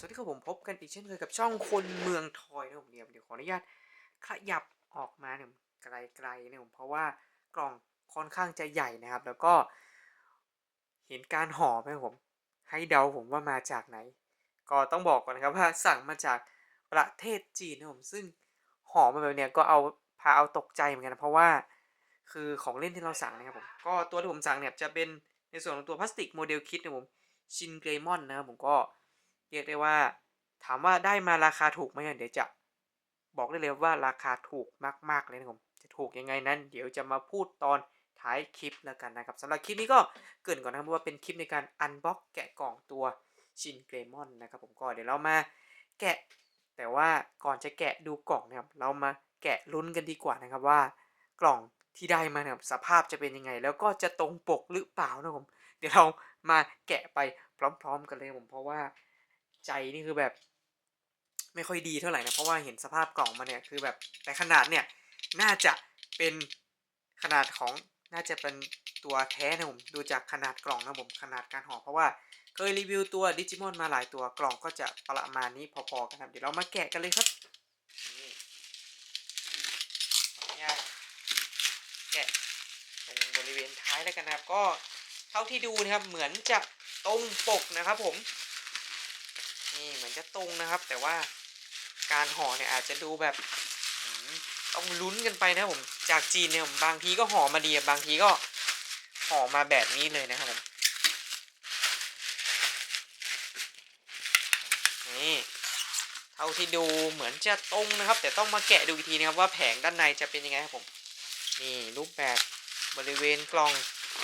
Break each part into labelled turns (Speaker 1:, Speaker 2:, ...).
Speaker 1: สวัสดีครับผมพบกันอีกเช่นเคยกับช่องคนเมืองทอยนะผมเดี๋ยวเดี๋ยวขออนุญาตขยับออกมาเนี่ยไกลๆนะผมเพราะว่ากล่องค่อนข้างจะใหญ่นะครับ แล้วก็เห็นการห่อไหมผม ให้เดาผมว่ามาจากไหน ก็ต้องบอกก่อนนะครับว่าสั่งมาจากประเทศจีนนะผมซึ่งห่อมาแบบเนี้ยก็เอาพาเอาตกใจเหมือนกันนะเพราะว่าคือของเล่นที่เราสั่งนะครับผมก็ตัวที่ผมสั่งเนี่ยจะเป็นในส่วนของตัวพลาสติกโมเดลคิดนะผมชินเกรมอนนะครับผมก็ เรียกได้ว่า ถามว่าได้มาราคาถูกไหมเดี๋ยวจะบอกได้เลยว่าราคาถูกมาก ๆ เลยนะผมจะถูกยังไงนั้น เดี๋ยวจะมาพูดตอนท้ายคลิปแล้วกันนะครับสำหรับคลิปนี้ก็เกรินก่อนนะครับว่าเป็นคลิปในการอันบ็อกแกะกล่องตัวชินเกรมอนนะครับผมก็เดี๋ยวเรามาแกะ แต่ว่าก่อนจะแกะดูกล่องนะครับเรามาแกะลุ้นกันดีกว่านะครับว่ากล่องที่ได้มาเนี่ยสภาพจะเป็นยังไง แล้วก็จะตรงปกหรือเปล่านะผมเดี๋ยวเรามาแกะไปพร้อม ๆ กันเลยผมเพราะว่า ใจนี่คือแบบไม่ค่อยดีเท่าไหร่นะเพราะว่าเห็นสภาพกล่องมาเนี่ยคือแบบแต่ขนาดเนี่ยน่าจะเป็นขนาดของน่าจะเป็นตัวแท้นะผมดูจากขนาดกล่องนะผมขนาดการห่อเพราะว่าเคยรีวิวตัวดิจิมอนมาหลายตัวกล่องก็จะประมาณนี้พอๆกันครับเดี๋ยวเรามาแกะกันเลยครับนี่ขออนุญาตแกะตรงบริเวณท้ายแล้วกันนะครับก็เท่าที่ดูนะครับเหมือนจะตรงปกนะครับผม นี่เหมือนจะตรงนะครับ แต่ว่าการห่อเนี่ยอาจจะดูแบบต้องลุ้นกันไปนะผมจากจีนเนี่ยผมบางทีก็ห่อมาดีบางทีก็ห่อมาแบบนี้เลยนะครับผมนี่เท่าที่ดูเหมือนจะตรงนะครับ แต่ต้องมาแกะดูอีกทีนะครับว่าแผงด้านในจะเป็นยังไงครับผมนี่รูปแบบบริเวณกล่อง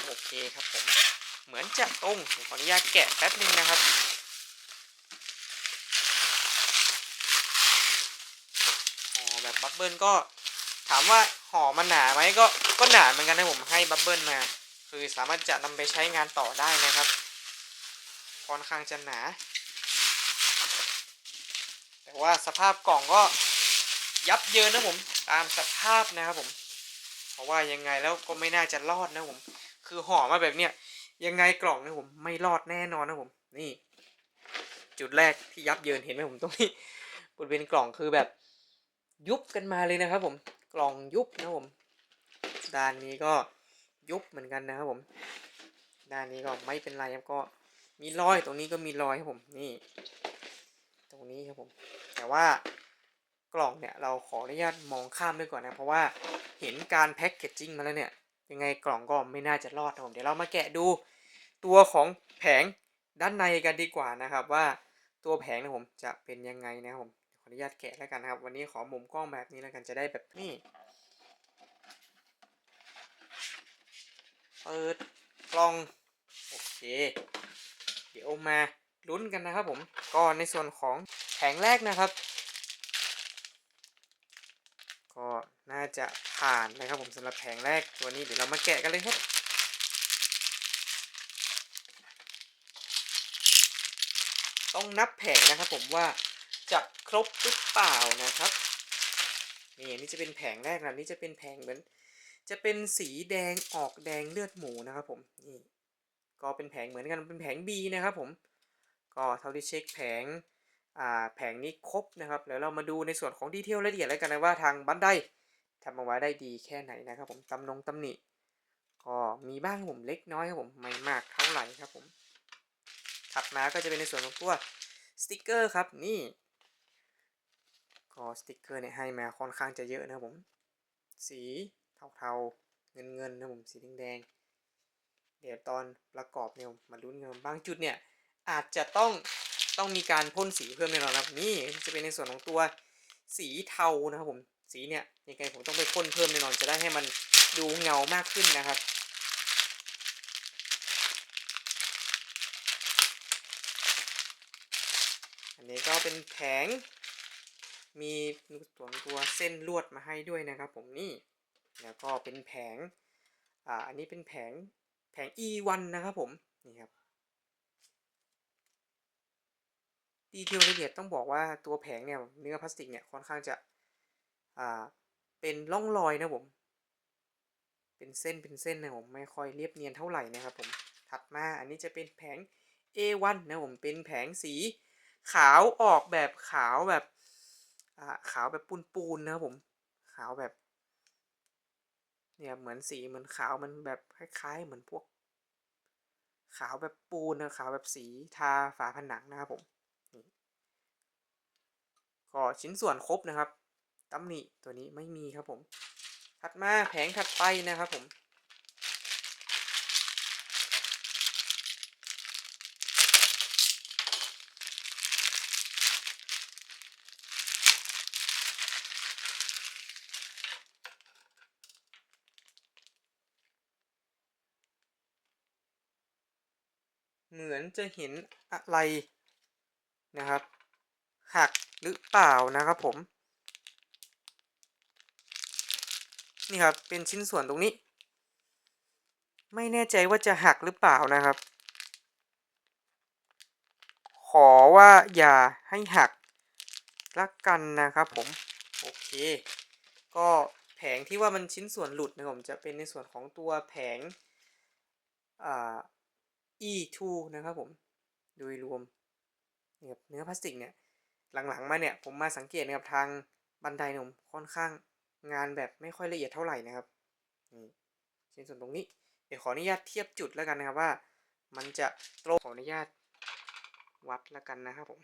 Speaker 1: โอเคครับผมเหมือนจะตรงขออนุญาตแกะแป๊บนึงนะครับ ห่อแบบบับ เบิลก็ถามว่าห่อมันหนาไหมก็ก็หนาเหมือนกันนะผมให้บับเบิลมาคือสามารถจะนำไปใช้งานต่อได้นะครับค่อนข้างจะหนา แต่ว่าสภาพกล่องก็ยับเยินนะผมตามสภาพนะครับผมเพราะว่ายังไงแล้วก็ไม่น่าจะรอดนะผม คือห่อมาแบบเนี้ยยังไงกล่องนะผมไม่รอดแน่นอนนะผม นี่ จุดแรกที่ยับเยินเห็นไหมผมตรงนี้บริเวณกล่องคือแบบ ยุบกันมาเลยนะครับ ผม กล่องยุบนะผมด้านนี้ก็ยุบเหมือนกันนะครับผมด้านนี้ก็ไม่เป็นไรครับก็มีรอยตรงนี้ก็มีรอยครับผมนี่ ตรงนี้ครับผม แต่ว่ากล่องเนี่ยเราขออนุญาตมองข้ามด้วยก่อนนะ เพราะว่าเห็นการแพ็กเกจจิ้งมาแล้วเนี่ย ยังไงกล่องก็ไม่น่าจะรอดนะผมเดี๋ยวเรามาแกะดูตัวของแผงด้านในกันดีกว่านะครับ ว่าตัวแผงนะผมจะเป็นยังไงนะครับผม ออนุญาตแกะแล้วกันนะครับ วันนี้ขอมุมกล้องแบบนี้แล้วกันจะได้แบบนี้เปิดกล่องโอเค เดี๋ยวมาลุ้นกันนะครับผมก็ในส่วนของแผงแรกนะครับ ก็น่าจะผ่านนะครับผมสำหรับแผงแรกตัวนี้เดี๋ยวเรามาแกะกันเลยครับต้องนับแผงนะครับผมว่า จะครบหรือเปล่านะครับนี่อันนี้จะเป็นแผงแรกนะนี่จะเป็นแผงเหมือน จะเป็นสีแดงออกแดงเลือดหมูนะครับผมนี่ก็เป็นแผงเหมือนกันเป็นแผง B นะครับผมก็เท่าที่เช็คแผงอ่าแผงนี้ครบนะครับแล้วเรามาดูในส่วนของดีเทลละเอียดแล้วกันนะว่าทางบันไดทำมาไว้ได้ดีแค่ไหนนะครับผมตำนงตำหนิก็มีบ้างผมเล็กน้อยครับผมไม่มากเท่าไหร่ครับผมถัดมาก็จะเป็นในส่วนของตัวสติกเกอร์ครับนี่ ก็สติกเกอร์เนี่ยให้มาค่อนข้างจะเยอะนะครับผม สีเทาๆเงินเงินๆนะผมสีแดงๆเดี๋ยวตอนประกอบเนี่ยมาลุ้นกันบางจุดเนี่ยอาจจะต้องต้องมีการพ่นสีเพิ่มแน่นอนครับนี่จะเป็นในส่วนของตัวสีเทานะครับผมสีเนี่ยยังไงผมต้องไปพ่นเพิ่มแน่นอนจะได้ให้มันดูเงามากขึ้นนะครับอันนี้ก็เป็นแผง มีตัวตัวเส้นลวดมาให้ด้วยนะครับ ผมนี่แล้วก็เป็นแผงอ่าอันนี้เป็นแผงแผง E1 นะครับผมนี่ครับดีเทลละเอียดต้องบอกว่าตัวแผงเนี่ยเนื้อพลาสติกเนี่ยค่อนข้างจะอ่าเป็นร่องรอยนะผมเป็นเส้นเป็นเส้นนะผมไม่ค่อยเรียบเนียนเท่าไหร่นะครับผมถัดมาอันนี้จะเป็นแผง A1 นะผมเป็นแผงสีขาวออกแบบขาวแบบ อ่าขาวแบบปูนๆนะครับผม ขาวแบบ เนี่ยเหมือนสีเหมือนขาวมันแบบคล้ายๆ เหมือนพวก ขาวแบบปูนนะขาวแบบสีทาฝาผนังนะครับผมนี่ก็ชิ้นส่วนครบนะครับตำหนิตัวนี้ไม่มีครับผม ถัดมาแผงถัดไปนะครับผม เหมือนจะเห็นอะไรนะครับ หักหรือเปล่านะครับผม นี่ครับเป็นชิ้นส่วนตรงนี้ ไม่แน่ใจว่าจะหักหรือเปล่านะครับ ขอว่าอย่าให้หักละกันนะครับผม โอเค ก็แผงที่ว่ามันชิ้นส่วนหลุดนะผมจะเป็นในส่วนของตัวแผงอ่า E2 นะครับผม โดยรวมเนี่ยครับเนื้อพลาสติกเนี่ย หลังๆมาเนี่ย ผมมาสังเกตนะครับทางบันไดนมค่อนข้างงานแบบไม่ค่อยละเอียดเท่าไหร่นะครับนี่ชิ้นส่วนตรงนี้ เดี๋ยวขออนุญาตเทียบจุดแล้วกันนะครับว่า มันจะตรงขออนุญาตวัดแล้วกันนะครับผม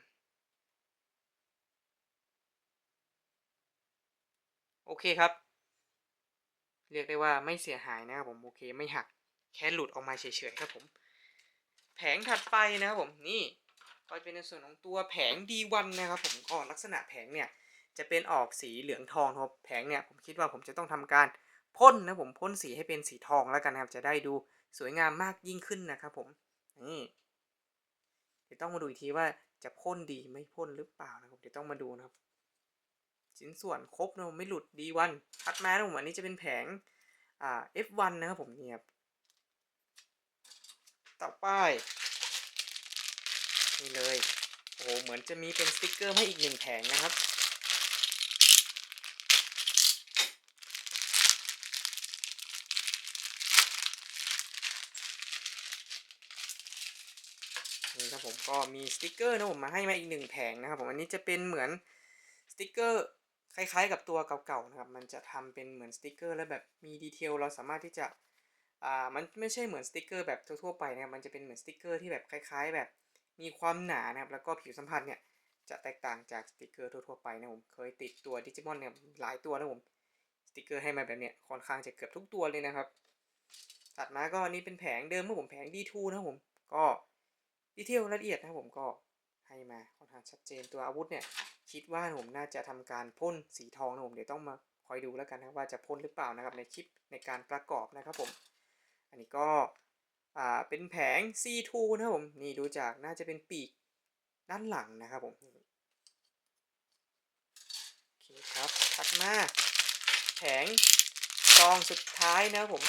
Speaker 1: โอเคครับ เรียกได้ว่าไม่เสียหายนะครับผม โอเคไม่หัก แค่หลุดออกมาเฉยๆครับผม แผงถัดไปนะครับผมนี่ก็เป็นในส่วนของตัวแผง D1 นะครับผมก็ลักษณะแผงเนี่ยจะเป็นออกสีเหลืองทองครับแผงเนี่ยผมคิดว่าผมจะต้องทำการพ่นนะผมพ่นสีให้เป็นสีทองแล้วกันนะครับ จะได้ดูสวยงามมากยิ่งขึ้นนะครับผมนี่เดี๋ยวต้องมาดูอีกทีว่าจะพ่นดีไม่พ่นหรือเปล่านะครับเดี๋ยวต้องมาดูนะครับ ชิ้นส่วนครบนะผมไม่หลุด D1 ถัดมานะผมอันนี้จะเป็นแผงอ่า F1 นะครับผมเนี่ย ต่อไปนี่เลย โอ้โห เหมือนจะมีเป็นสติกเกอร์ให้อีกหนึ่งแผงนะครับ นี่ครับผมก็มีสติกเกอร์นะผมมาให้มาอีกหนึ่งแผงนะครับผม อันนี้จะเป็นเหมือนสติกเกอร์คล้ายๆกับตัวเก่าๆนะครับ มันจะทำเป็นเหมือนสติกเกอร์แล้วแบบมีดีเทลเราสามารถที่จะ อ่ามันไม่ใช่เหมือนสติกเกอร์แบบทั่วๆไปนะครับมันจะเป็นเหมือนสติกเกอร์ที่แบบคล้าย ๆ แบบมีความหนานะครับแล้วก็ผิวสัมผัสเนี่ยจะแตกต่างจากสติกเกอร์ทั่วๆไปนะผมเคยติดตัวดิจิมอนเนี่ยหลายตัวนะผมสติกเกอร์ให้มาแบบเนี้ยค่อนข้างจะเกือบทุกตัวเลยนะครับถัดมาก็นนี้เป็นแผงเดิมนะผมแผง D2 นะผมก็ดีเทลละเอียดนะผมก็ให้มาค่อนข้างชัดเจนตัวอาวุธเนี่ยคิดว่าผมน่าจะทำการพ่นสีทองนะผมเดี๋ยวต้องมาคอยดูแล้วกันนะว่าจะพ่นหรือเปล่านะครับในคลิปในการประกอบนะครับผม อันนี้ก็อ่าเป็นแผง C2 นะครับผมนี่ดูจากน่าจะเป็นปีกด้านหลังนะครับผมโอเคครับถัดมาแผงซองสุดท้ายนะครับผม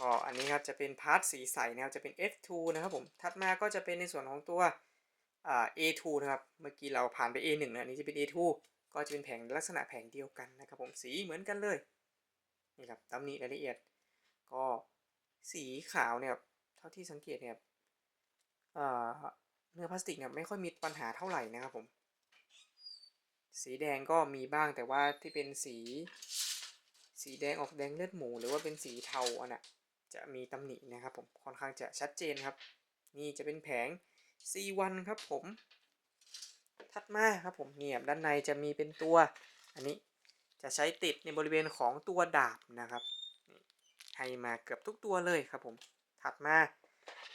Speaker 1: ก็อันนี้ครับจะเป็นพาร์ทสีใสนะครับจะเป็น F2 นะครับผมถัดมาก็จะเป็นในส่วนของตัวอ่า A2 นะครับ เมื่อกี้เราผ่านไป A1 นะอันนี้จะเป็น A2 ก็จะเป็นแผงลักษณะแผงเดียวกันนะครับผมสีเหมือนกันเลยนี่ครับตำหนิรายละเอียด ก็สีขาวเนี่ยเท่าที่สังเกตเนี่ยเนื้อพลาสติกเนี่ยไม่ค่อยมีปัญหาเท่าไหร่นะครับผมสีแดงก็มีบ้างแต่ว่าที่เป็นสี สีแดงออกแดงเลือดหมู หรือว่าเป็นสีเทาอันน่ะจะมีตำหนินะครับผมค่อนข้างจะชัดเจนครับ นี่จะเป็นแผง C1 ครับผม ถัดมาครับผมเนี่ยด้านในจะมีเป็นตัว อันนี้จะใช้ติดในบริเวณของตัวดาบนะครับ ให้มาเกือบทุกตัวเลยครับผมถัดมา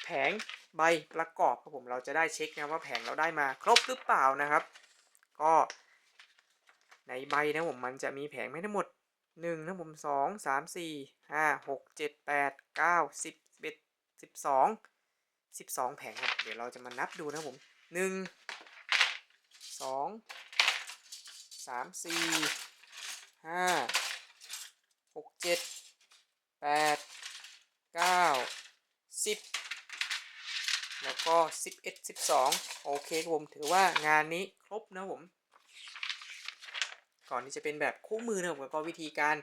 Speaker 1: แผงใบประกอบครับผมเราจะได้เช็คนะว่าแผงเราได้มาครบหรือเปล่านะครับ ก็ในใบนะผมมันจะมีแผงไม่ทั้งหมดหนึ่งนะผมสองสามสี่ห้าหกเจ็ดแปดเก้าสิบเอ็ดสิบสองสิบสองแผงครับ เดี๋ยวเราจะมานับดูนะผมหนึ่ง สองสามสี่ห้าหกเจ็ดแปดเก้าสิบแล้วก็สิบเอ็ดสิบสองโอเคครับผมถือว่างานนี้ครบนะผมก่อนที่จะเป็นแบบคู่มือนะครับแล้วก็วิธีการ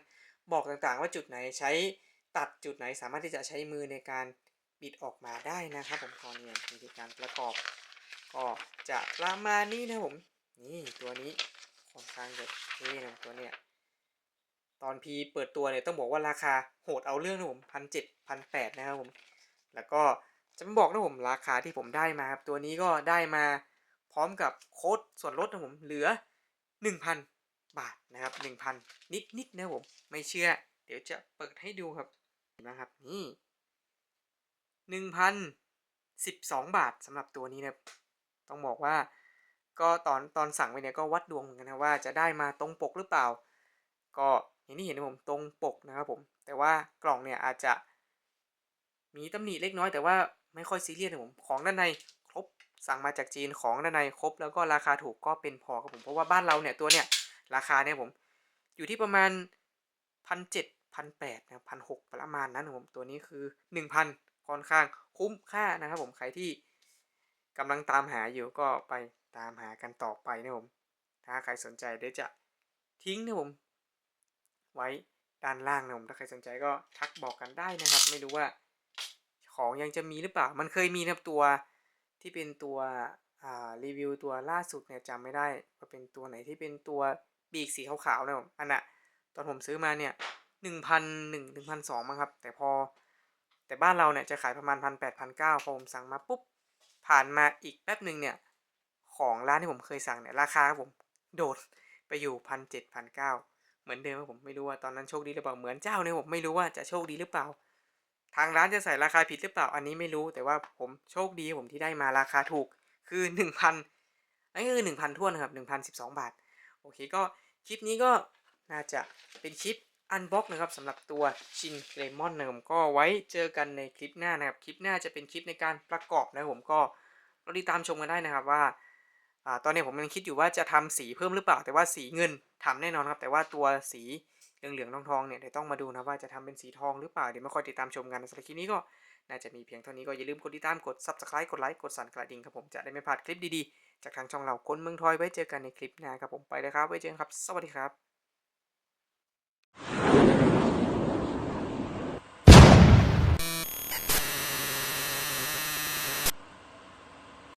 Speaker 1: บอกต่างๆ ว่าจุดไหนใช้ตัดจุดไหนสามารถที่จะใช้มือในการปิดออกมาได้นะครับผมก็เนี่ยวิธีการประกอบ ก็จะประมาณนี้นะผม นี่ตัวนี้ค่อนข้างจะเท่นะตัวเนี้ยตอนพีเปิดตัวเนี่ยต้องบอกว่าราคาโหดเอาเรื่องนะผมพันเจ็ดพันแปดนะครับผม แล้วก็จะมาบอกนะผมราคาที่ผมได้มาครับตัวนี้ก็ได้มาพร้อมกับโค้ดส่วนลดนะผมเหลือ 1,000 บาทนะครับ 1,000 นิดนิดๆนะผมไม่เชื่อ เดี๋ยวจะเปิดให้ดูครับนะครับนี่1,012 บาทสำหรับตัวนี้นะครับ ต้องบอกว่า ก็ตอนตอนสั่งไปเนี่ยก็วัดดวงเหมือนกันนะว่าจะได้มาตรงปกหรือเปล่า ก็อย่างที่เห็นผมตรงปกนะครับผม แต่ว่ากล่องเนี่ยอาจจะมีตำหนิเล็กน้อยแต่ว่าไม่ค่อยซีเรียสนะผมของด้านในครบสั่งมาจากจีนของด้านในครบ แล้วก็ราคาถูกก็เป็นพอครับผมเพราะว่าบ้านเราเนี่ยตัวเนี่ยราคาเนี่ยผมอยู่ที่ประมาณพันเจ็ดพันแปดนะพันหกประมาณนั้นผมตัวนี้คือหนึ่งพันค่อนข้างคุ้มค่านะครับผมใครที่ กำลังตามหาอยู่ก็ไปตามหากันต่อไปนะผมถ้าใครสนใจเดี๋ยวจะทิ้งนะผม ไว้ด้านล่างนะผมถ้าใครสนใจก็ทักบอกกันได้นะครับ ไม่รู้ว่าของยังจะมีหรือเปล่า มันเคยมีนะตัวที่เป็นตัวรีวิวตัวล่าสุดเนี่ยจำไม่ได้ว่าเป็นตัวไหนที่เป็นตัวปีกสีขาวๆนะผมอันน่ะตอนผมซื้อมาเนี่ยหนึ่งพันหนึ่งหนึ่งพันสองมั้งครับ แต่พอแต่บ้านเราเนี่ยจะขายประมาณพันแปดพันเก้าพอผมสั่งมาปุ๊บ ผ่านมาอีกแป๊บหนึ่งเนี่ย ของร้านที่ผมเคยสั่งเนี่ย ราคาผมโดดไปอยู่พันเจ็ดพันเก้าเหมือนเดิมผมไม่รู้ว่าตอนนั้นโชคดีหรือเปล่าเหมือนเจ้าเนี่ยผมไม่รู้ว่าจะโชคดีหรือเปล่า ทางร้านจะใส่ราคาผิดหรือเปล่าอันนี้ไม่รู้ แต่ว่าผมโชคดีผมที่ได้มาราคาถูกคือหนึ่งพันนั่นก็คือหนึ่งพันท่วนนะครับหนึ่งพันสิบสองบาท โอเคก็คลิปนี้ก็น่าจะเป็นคลิป อันบ็อกนะครับสำหรับตัวชินเ e มอนนะครับก็ไว้เจอกันในคลิปหน้านะครับ คลิปหน้าจะเป็นคลิปในการประกอบนะครับผมก็รอติดตามชมกันได้นะครับว่าอตอนนี้ผมกำลังคิดอยู่ว่าจะทำสีเพิ่มหรือเปล่า แต่ว่าสีเงินทำแน่นอนครับ แต่ว่าตัวสีเหลืองๆทองๆเนี่ยเดี๋ยวต้องมาดูนะว่าจะทำเป็นสีทองหรือเปล่าเดี๋ยวมาคอยติดตามชมกันสำหรับคลิปนี้ก็น่าจะมีเพียงเท่านี้ก็อย่าลืมกดติดตามกด subscribe กดไลค์กดสั่นกระดิ่งครับผมจะได้ไม่พลาดคลิปดีๆ จากทางช่องเราคนเมืองทอยไว้เจอกันในคลิปหน้าครับผมไปเลยครับไว้เจอกันครับ สวัสดีครับ